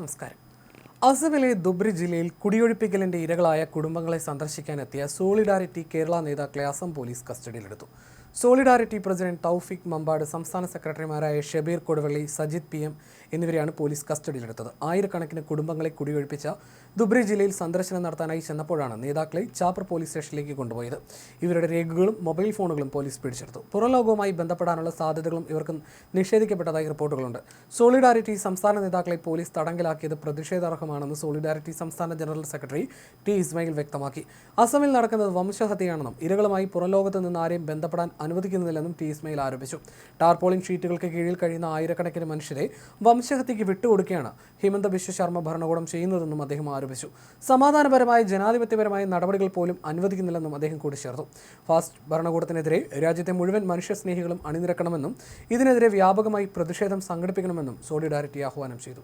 നമസ്കാരം. അസമിലെ ദുബ്രി ജില്ലയിൽ കുടിയൊഴിപ്പിക്കലിന്റെ ഇരകളായ കുടുംബങ്ങളെ സന്ദർശിക്കാനെത്തിയ സോളിഡാരിറ്റി കേരള നേതാക്കളെ അസം പോലീസ് കസ്റ്റഡിയിലെടുത്തു. സോളിഡാരിറ്റി പ്രസിഡന്റ് തൗഫിക് മമ്പാട് സംസ്ഥാന സെക്രട്ടറിമാരായ ഷബീർ കൊടുവള്ളി സജിത് പി എം എന്നിവരെയാണ് പോലീസ് കസ്റ്റഡിയിലെടുത്തത്. ആയിരക്കണക്കിന് കുടുംബങ്ങളെ കുടിയൊഴിപ്പിച്ച ദുബ്രി ജില്ലയിൽ സന്ദർശനം നടത്താനായി ചെന്നപ്പോഴാണ് നേതാക്കളെ ചാപ്പർ പോലീസ് സ്റ്റേഷനിലേക്ക് കൊണ്ടുപോയത്. ഇവരുടെ രേഖകളും മൊബൈൽ ഫോണുകളും പോലീസ് പിടിച്ചെടുത്തു. പുറലോകവുമായി ബന്ധപ്പെടാനുള്ള സാധ്യതകളും ഇവർക്ക് നിഷേധിക്കപ്പെട്ടതായി റിപ്പോർട്ടുകളുണ്ട്. സോളിഡാരിറ്റി സംസ്ഥാന നേതാക്കളെ പോലീസ് തടങ്കലാക്കിയത് പ്രതിഷേധാർഹമാണെന്ന് സോളിഡാരിറ്റി സംസ്ഥാന ജനറൽ സെക്രട്ടറി ടി ഇസ്മയിൽ വ്യക്തമാക്കി. അസമിൽ നടക്കുന്നത് വംശഹത്യയാണെന്നും ഇരകളുമായി പുറലോകത്ത് നിന്ന് ആരെയും ബന്ധപ്പെടാൻ അനുവദിക്കുന്നില്ലെന്നും ടി ഇസ്മയിൽ ആരോപിച്ചു. ടാർപോളിംഗ് ഷീറ്റുകൾക്ക് കീഴിൽ കഴിയുന്ന ആയിരക്കണക്കിന് മനുഷ്യരെ വംശഹത്യയ്ക്ക് വിട്ടുകൊടുക്കുകയാണ് ഹിമന്ത ബിശ്വ ശർമ്മ ഭരണകൂടം ചെയ്യുന്നതെന്നും അദ്ദേഹം ആരോപിച്ചു. സമാധാനപരമായ ജനാധിപത്യപരമായ നടപടികൾ പോലും അനുവദിക്കുന്നില്ലെന്നും അദ്ദേഹം കൂട്ടിച്ചേർത്തു ഫാസ്റ്റ് ഭരണകൂടത്തിനെതിരെ രാജ്യത്തെ മുഴുവൻ മനുഷ്യസ്നേഹികളും അണിനിരക്കണമെന്നും ഇതിനെതിരെ വ്യാപകമായി പ്രതിഷേധം സംഘടിപ്പിക്കണമെന്നും സോളിഡാരിറ്റി ആഹ്വാനം ചെയ്തു.